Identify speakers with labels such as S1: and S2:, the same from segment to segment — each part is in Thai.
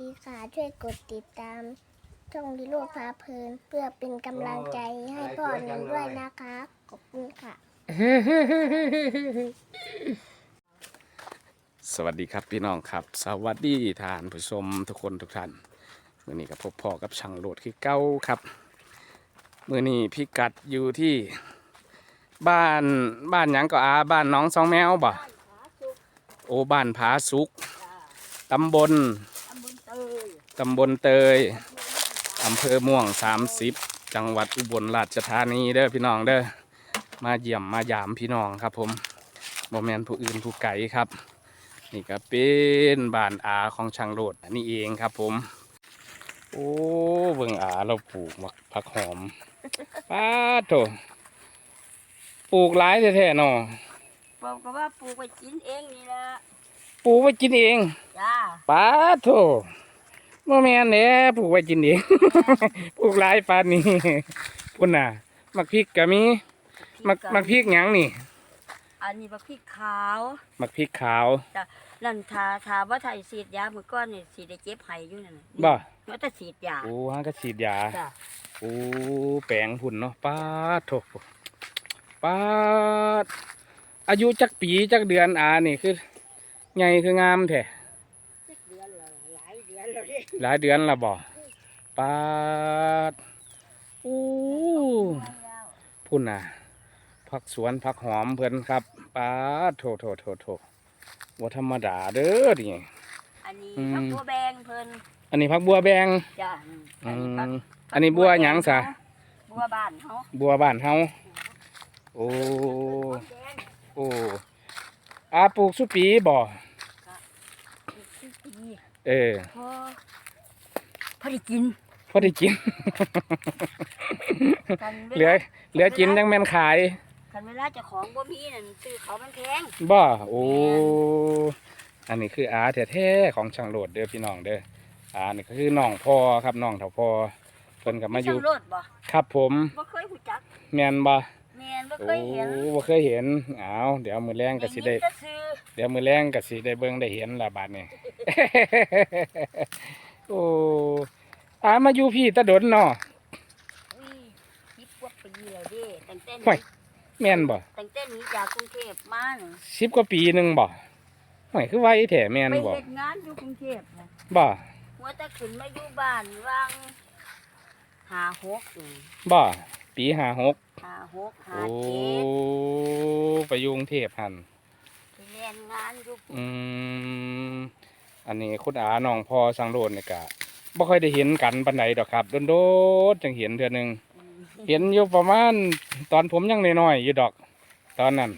S1: ดีค่ะ ช่วยกดติดตาม ช่องวิโรจน์พาเพลิน เพื่อเป็นกำลังใจให้พ่อหนูด้วยนะคะ ขอบคุณค่ะ
S2: สวัสดีครับพี่น้องครับ สวัสดีท่านผู้ชมทุกคนทุกท่านมื่อนี้กับพบพ่อกับช่างโหลดคือเก้าครับมื่อนี้พี่กัดอยู่ที่บ้านบ้านหยังก็อาบ้านน้องสองแมวบ่โอบ้านผาสุกตำบล ตำบลเตยอำเภอม่วง30จังหวัดอุบลราชธานีเด้อพี่น้องเด้อมาเยี่ยมมายามพี่น้องครับ ผมโมแมนผู้อื่นผู้ไกลครับ นี่ก็เป็นบ้านอาของช่างโรดนี่เองครับผม โอ้เบิ่งอาเราปลูกมักผักหอมป้าดโถปลูกหลายแท้ๆเนาะ
S3: บอกก็ว่าปลูกไปกินเองนี่ละ
S2: ปลูกไว้กินเอง
S3: จ้า
S2: ป้าดโถ บ่แม่นแหน่ปลูกไว้กินเอง ปลูกหลายปานนี้พุ่นน่ะ มักพริกก็มี มักมักพริกหยังนี่
S3: อันนี้บักพริกขาว
S2: มักพริกขาว
S3: จ้ะนั่นทาทาว่าไทยสีดยาเมื่อก่อนนี่สีได้เจ็บไห้อยู่นั่นน่ะ
S2: บ่
S3: แล้วแต่สีดยา
S2: โอ้ฮันก็ฉีดยา
S3: จ้ะ
S2: โอ้ แปลงพุ่นเนาะป้าดโถป้าดอายุจักปีจักเดือนอานี่คือใหญ่คืองามแท้
S3: หลายเดือนละ
S2: บ่ปาดโอ้พุ่นน่ะผักสวนผักหอมเพิ่นครับปาดโถโถโถโถว่าธรรมดาเด้อนี่
S3: อันนี้
S2: อืม
S3: พักบัวแบงเพิ่น
S2: อันนี้ผักบัวแบง
S3: จ้ะ
S2: อั
S3: นนี้
S2: บัวหยังซะ
S3: บัวบ้านเฮา
S2: บัวบ้านเฮาโอ้โอ้อาปลูกสุปีบ่
S3: สิบปี
S2: เออ
S3: พอพอได้กิน
S2: พอได้กิน
S3: กันวา
S2: เหลือ เหลือกินยังแม่นขาย
S3: กันเวลาเจ้าของบ่มีนั่นซื้อเขามันแพง
S2: บ่ โอ้ อันนี้คืออาแท้ๆของช่างโหลดเด้อพี่น้องเด้ออานี่ก็คือน้องพ่อครับน้องเฒ่าพ่อเพิ่นก็มาอยู่
S3: ช่งรถบ่
S2: ครับผม
S3: บ่เคยหูจัก
S2: แม่นบ่
S3: แม่นบ่
S2: โอ้
S3: เคยเห็น
S2: บ่เคยเห็นอ้าวเดี๋ยวมื้อแรงก็สิได้
S3: ยินแต่ชื่อ
S2: เดี๋ยวมื้อแรงก็สิได้เบิ่งได้เห็นละบาดนี้ โอ้อามาอยู่พี่ตะดนเนาะ
S3: อุ้ยสิบกว่าปีแล้วเด้ตั้งแต่
S2: ห่วย
S3: นี้
S2: แม่นบ่
S3: ตั้งแต่หนี้จากกรุงเทพมาน่ะ
S2: สิบกว่าปีหนึงบ่ห่วยคือไวแท้แม่น
S3: ไป
S2: บ่
S3: เฮ็ดงานอยู่กรุงเทพน่ะ
S2: บ่
S3: หัวแต่ขึ้นมาอยู่บ้านวางหาหกอยู่
S2: บ่ปีห้าหก
S3: หาหกหา
S2: โอ้
S3: เจ็ด
S2: ไปอยุกรุงเทพหัน
S3: ไปเรียนงานอยู่
S2: อืม อันนี้คุณอาน้องพ่อสังโดนเนี่ยกะบ่ค่อยได้เห็นกันปันใดดอกครับโดนๆจังเห็นเทื่อหนึง
S3: อืม
S2: เห็นอยู่ประมาณตอนผมยังน้อยๆอยู่ดอก ตอนนั้น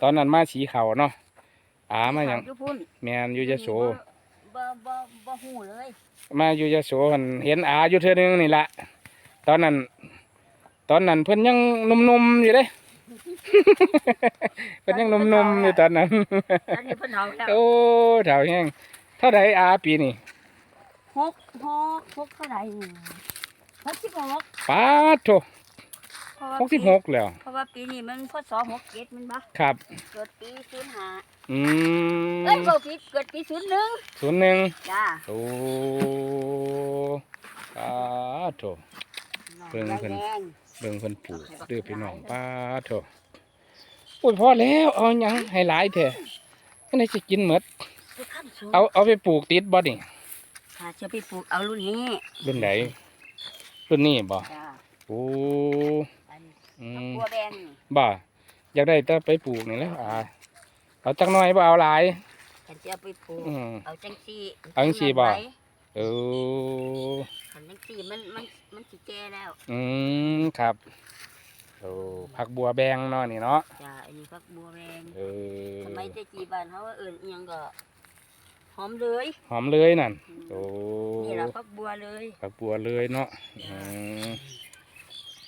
S2: ตอนนั้นมาสีเขาเนาะอามาหยัง
S3: อยู่พุ่น
S2: แมนอยู่ยโส
S3: บ่บ่บ่ฮู้เลย
S2: มาอยู่ยโสหันเห็นอาอยู่เทื่อหนึงนี่ละตอนนั้น ตอนนั้นเพิ่นยังหนุ่มๆอยู่เด้เพิ่นยังหนุ่มๆอยู่ตอนนั้น
S3: ตอนนี้เพิ่นเอาแล้ว
S2: โอ้เถาแห้ง เท่าไดอาปีนี่
S3: หกหกหกเท่าไหร่นี่หกสิบหก
S2: ป้าดโถ
S3: เพราะว่า
S2: หกสิบหกแล้ว
S3: เพราะว่าปีนี้มันพศหกเจ็ดมันบ่
S2: ครับ
S3: เกิดปีศูนย์ห้า
S2: อืม
S3: เอ้ยบ่ผิดเกิดปีศูนย์หนึ่ง
S2: ศูนย์หนึ่ง
S3: จ้า
S2: โอ้ป้าดโถเพิ่นเพิ่น
S3: แดง
S2: เบิ่งเพิ่นปลูกเด้อพี่น้องป้าดโถโอ้ยพอแล้วเอาหยังให้หลายแท้อันนี้สิกินหมด
S3: คือขั้นสูง
S2: เอาเอาไปปลูกติดบ่นี่
S3: ถ้าจะไปปลูกเอารุ่นนี้
S2: รุ่นไหนรุ่นนี้บ่
S3: จ้า
S2: โอ้
S3: อัน
S2: อื
S3: ผัก
S2: ม
S3: บัวแบงนี่
S2: บ่อยากได้แต่ไปปลูกนี่แหละอ่าเอาจักหน่อยบ่เอาหลาย
S3: ฉันจะเอาไปปลูก
S2: อืม
S3: เอาจังซี่
S2: เอาจังซี่บ่
S3: ไว้
S2: เออ
S3: คันจังซี่มันมันมันสิแก่แล้ว
S2: อืมครับโอ้ผักบัวแบงเนาะนี่เนาะ
S3: จ้าอันนี้ผักบัวแบง
S2: เออ
S3: สมัยแต่จีบ้านเขาว่าเอิ้นอิหยังก็ หอมเลย
S2: หอมเลยนั่นโอ้
S3: นี่ล่ะผักบัวเลย
S2: ผักบัวเลยเนาะอืม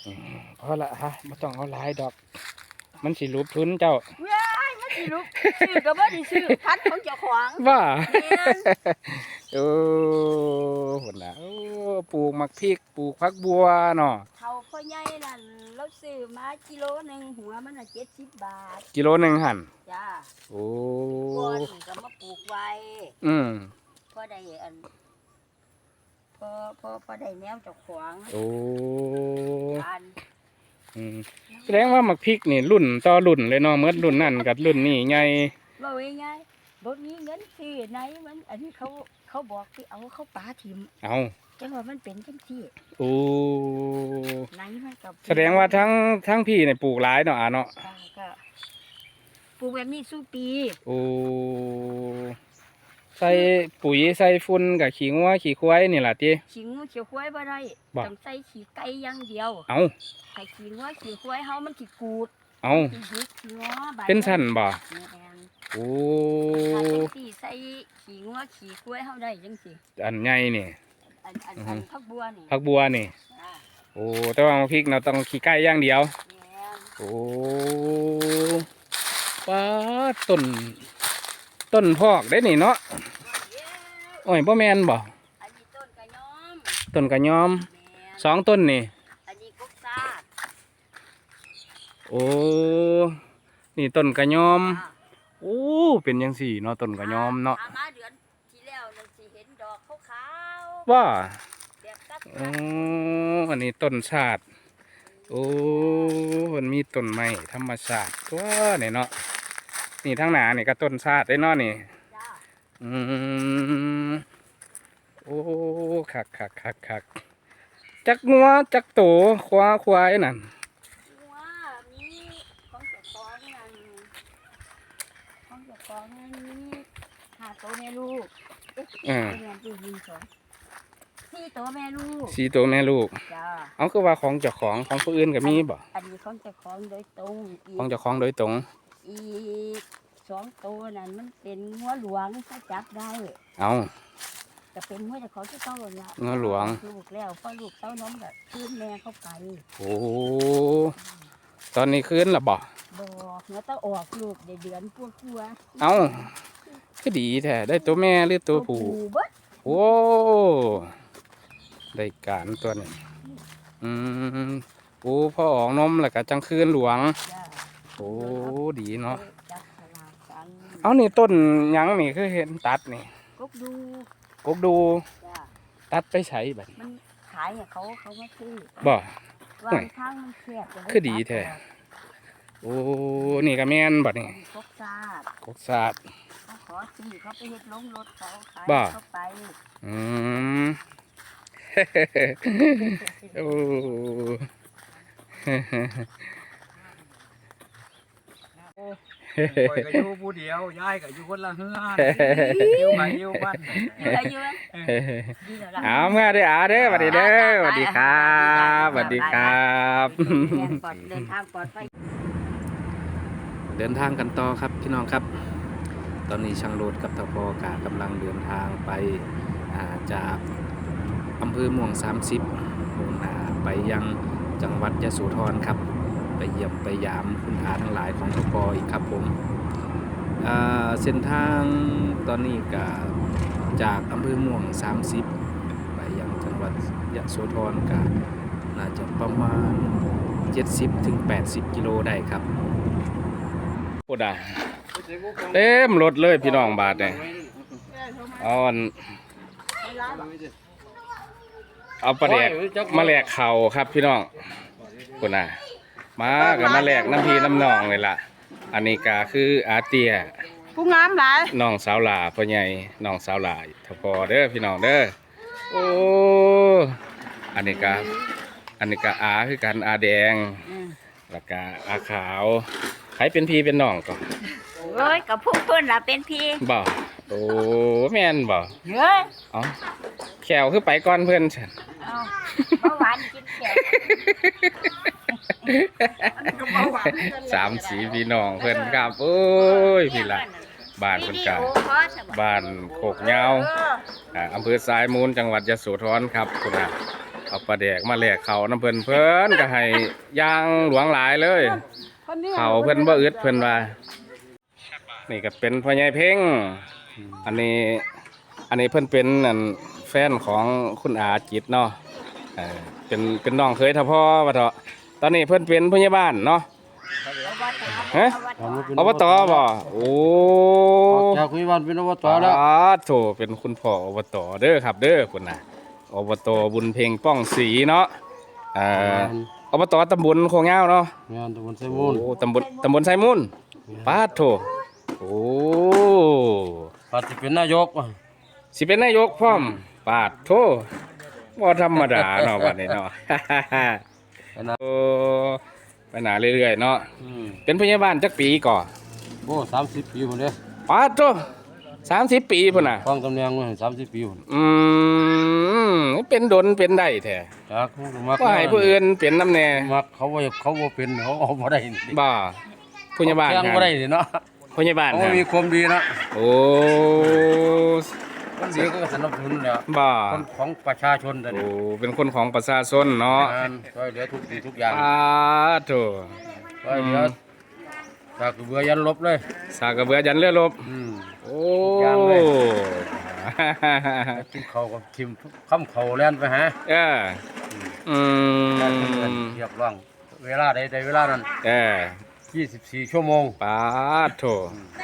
S2: อืมพอละฮะไม่ต้องเอาหลายดอก มันสิรูปทุนเจ้า
S3: ว้ายมันสิลูกซื้อก็บ่ได้ซื้อพันธุ์ของเจ้าของ
S2: ว่า
S3: แม่น
S2: โอ้หุ่นละโอ้ปลูกมักพริกปลูกผักบัวเนาะ
S3: เท่าพ่อใหญ่นั่นเราซื้อมากิโลหนึงหัวมันน่ะ70บาท
S2: กิโลหนึ่งหั่น
S3: จ้า
S2: โอ้
S3: ก่อนก็มาปลูกไว้
S2: อืม
S3: พอได้อันพอพอพอได้แนวเจ้าของ
S2: โอ้
S3: การ
S2: อืมแสดงว่าหมักพริกนี่รุ่นต่อรุ่นเลยเนาะเมื่อรุ่นนั่นกับรุ่นนี้ไง
S3: ว่าง่ายๆบ่มีเงินซื้อไหนมันอันนี้เขา เขาบอกที่เอาเขาปาทิม
S2: เอา
S3: จังว่ามันเป็นจังซี่
S2: โอ้
S3: ไหนมันก็
S2: แสดงว่าทั้งทั้งพี่เนี่ยปลูกหลายเนาะอะเนาะ
S3: อ่าก็ปลูกแบบนี้สู้ปี
S2: โอ้ใส่ปุ๋ยใส่ฝุ่นกับขี้งัวขี้ควายนี่ล่ะติ
S3: ขี้งูขี้ควายบ่ได้
S2: บ่
S3: ต้องใส่ขี้ไก่อย่างเดียว
S2: เอา
S3: ไข่ขี้งัวขี้ควายเฮามันสิกูด
S2: เอา
S3: สิหยิกขี้งัวบาด
S2: เป็นสั้นบ่
S3: แม่น
S2: โอ้
S3: ถ้าจังซี่ใส่ ขี้งัวขี้ควายเฮาได้จังซี่
S2: อันใหญ่นี่
S3: อันอัน
S2: อือฮึ
S3: อันพักบัวนี่
S2: ผักบัวนี่
S3: อ่า
S2: โอ้แต่ว่าหมักพริกเราต้องขี้ไก่อย่างเดียว
S3: แม่น
S2: โอ้ป้าดต้น ต้นพอกได้นี่เนาะ
S3: เย้
S2: โอ้ยบ่แม่นบ่
S3: อันนี้ต้นกระยอม
S2: ต้นกระยอม
S3: แม่น
S2: สองต้นนี่
S3: อันนี้กุ๊กซาด
S2: โอ้ นี่ต้นกระยอม
S3: อ่า
S2: โอ้ เป็นยังสี่เนาะต้นกระยอมเนาะ
S3: ถ้มา บบกัด
S2: โอ้อันนี้ต้นชาติโอ้มันมีต้นไม้ธรรมชาติตัวนี่เนาะนี่ทั้งหนานี่ก็ต้นชาติได้เนาะนี่
S3: จ้า
S2: อืมโอ้คักคักคักคักจักงัวจักโตควาควายนั่น
S3: ว่ามีของเจ้าของนั่นของเจ้าของนั่นมีห้าตัวแม่ลูกเอ๊ะ
S2: อ่า
S3: ตัวแม่ตัวยิงสอง สี่ตัวแม่ลูก
S2: สีตัวแม่ลูก
S3: จ้า
S2: เอาคือว่าของเจ้าของของผู้อื่นก็มีบ่
S3: อันนี้ของเจ้าของโดยตรงอี
S2: ของ
S3: ก
S2: เจ้าของโดยตรง
S3: อีกสองตัวนั่นมันเป็นงัวหลวงถ้าจับได้
S2: เอา
S3: ก็เป็นงัวเจ้าของที่เต้าละ
S2: งัวหลวง
S3: ลูกแล้วพอลูกเต้านมก็คืนแม่เข้าไป
S2: โอ้ตอนนี้คืนละบ่
S3: บอกเนื้อตาออกลูกได้เดือนกลัวๆ
S2: เอาก็ดีแท้ได้ตัวแม่หรือตัวผู้
S3: เบิด
S2: โอ้ ได้การตัวนี้อืมโอ้พอออกนมแล้วก็จังคืนหลวง
S3: จ้า
S2: โอ้ดีเนาะ
S3: จับฉลากกัน
S2: เอานี่ต้นหยังนี่คือเห็นตัดนี่
S3: กบดู
S2: กบดู
S3: จ้า
S2: ตัดไปใช้บัด
S3: มันขายให้เขาเขามาซื้อ
S2: บ่
S3: วางทางมันแคบจะให้
S2: คือดีแท้โอ้นี่ก็แม่นบัดนี่
S3: กบซาด
S2: กบสาด
S3: เขาขอซื้อเขาไปเฮ็ดลงรถเขาขาย
S2: บ้า
S3: เขาไป
S2: อืม โอ้
S4: ข่อยก็อยู่ผู้เดียวยายก็อยู่คนละเฮือนอยู่ไปอยู่บ้าน
S3: อยู่ไรอยู่ไหมดีแล้วล่ะ
S2: เอาเมื่อได้ออาเด้อสวัสดีเด้อสวัสดีครับสวัสดีครับ
S3: เดินปลอดเดินทางปลอดภัย
S2: เดินทางกันต่อครับพี่น้องครับ ตอนนี้ช่างโรดกับทพกากำลังเดินทางไปอ่าจาก อำเภอม่วง 30มุ่งหน้าไปยังจังหวัดยะโสธรครับ ไปเยี่ยมไปยามคุณอาทั้งหลายของทพอีกครับผมเส้นทางตอนนี้ก็จากอำเภอม่วง 30 ไปยังจังหวัดยะโสธรก็น่าจะประมาณ 70-80 กิโลได้ครับโอ้ด้เต็มรถเลยพี่น้องบาทเนี่ยอาอัน เอาปลาแดกมาแลกเข่าครับพี่น้องคุณน่ะมากับมาแลกน้ำพีน้ำนองเลยล่ะ อันนี้ก็คืออาเตีย
S5: ผู้งามหลาย
S2: น้องสาวหลาพ่อใหญ่น้องสาวหลาทพอเด้อพี่น้องเด้อโอ้อันนี้ก็อันนี้ก็อาคือกันอาแดง
S3: อืม
S2: แล้วก็อาขาวใครเป็นพี่เป็นน้องก็
S3: เอ้ยกับพวกเพื่อนล่ะเป็นพี่
S2: บ่โอ้แม่นบ่
S3: เฮ้ย
S2: เอ้าแขวคือไปก่อนเพื่อนฉัน
S3: เอาเมื่อวานกินแขก
S2: สามสีพี่น้องเพื่อนครับโอ้ยพี่ละบ้านเพิ่นกาบ้านโคกเหงาอ่าอำเภอสายมูลจังหวัดยะโสธรครับคุณน่ะเอาปลาแดกมาแลกเขาน้ำเพิ่นเพิ่นก็ให้ย่างหลวงหลายเลย
S5: คนนี้
S2: เขาเพิ่นบ่อึดเพิ่นว่านี่ก็เป็นพ่อใหญ่เพ่งอันนี้อันนี้เพิ่นเป็นอันแฟนของคุณอาจิตเนาะ เออเป็นเป็นน้องเคยทพ่อว่าเถอะตอนนี้เพิ่นเป็นผู้ใหญ่บ้านเนาะฮะอบตบ่โอ้
S4: จากคุยวันเป็นอบตแล้ว
S2: อ่าโถเป็นคุณพ่ออบตเด้อครับ เด้อคุณน่ะอบตบุญเพ็งป้องศรีเนาะอ่าอบตตำบลโคงเงาเนาะ
S6: งานตะบนไซ
S2: โอ้
S6: มูล
S2: ตำบลตำบลไซมุนปาดโถโอ้
S6: ปฏิเป็นนายก
S2: สิเป็นนายกพร้อมปาดโถ บ่ธรรมดาเนาะบัดนี้เนาะ
S6: นะ
S2: โอ้ไปหนาเรื่อยๆเนาะ
S6: อืม
S2: เป็นพยาบาลจักปีก่อน
S6: โอ้สามสิบปีหมดเลย
S2: ปาดโถสามสิบปีพุ่นน่ะ
S6: ฟังตำแหน่งมาสามสิบปีหมด
S2: อืมเป็นดนเป็นได้แท้
S6: จากมัก
S2: ว่าให้ผู้อื่นเป็นน้ำแน่
S6: มักเขาว่าเขาว่าเป็นเขาเอาบ่ได้นี่
S2: บ่พยาบาล
S6: แจ้ง
S2: ฮะ
S6: บ่ได้นี่เนาะ
S2: พยาบาล
S6: เขา
S2: ฮะ
S6: มีความดีเนาะ
S2: โอ้
S6: คนดีก็สนับสนุนแล้ว
S2: บ่
S6: คนของประชาชนแต่
S2: โอ้
S6: นี่
S2: เป็นคนของประชาชนเนาะ
S6: งานช่วยเหลือทุกสิ่งทุกอย่าง
S2: ปาดโถ
S6: ช่วยเหลือจากเบื่อยันลบเลย
S2: สากกระเบือยันเรือรบ
S6: อืม
S2: โอ้
S6: ทุกอย่างเลยกินเขากับทิมค้ำเขาแล่นไปหา
S2: เอออื
S6: แล่นไปเงิน
S2: ม
S6: เรียบร้องเวลาใดใดเวลานั้น
S2: เออ
S6: 24ชั่วโมง
S2: ปาดโถ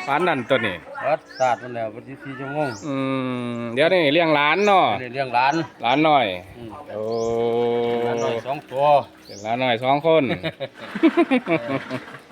S2: ปานนั่นตัวนี้
S6: วัดศาสตร์มันแล้ว24ชั่วโมง
S2: อืมเดี๋ยวนี้เลี้ยงหลานเนาะ
S6: ไม่ได้เลี้ยงหลาน
S2: หลานหน่อย
S6: อืม
S2: โอ้
S6: หลานน้อยสองตัว
S2: เป็นหลานหน่อยสองคน
S6: เ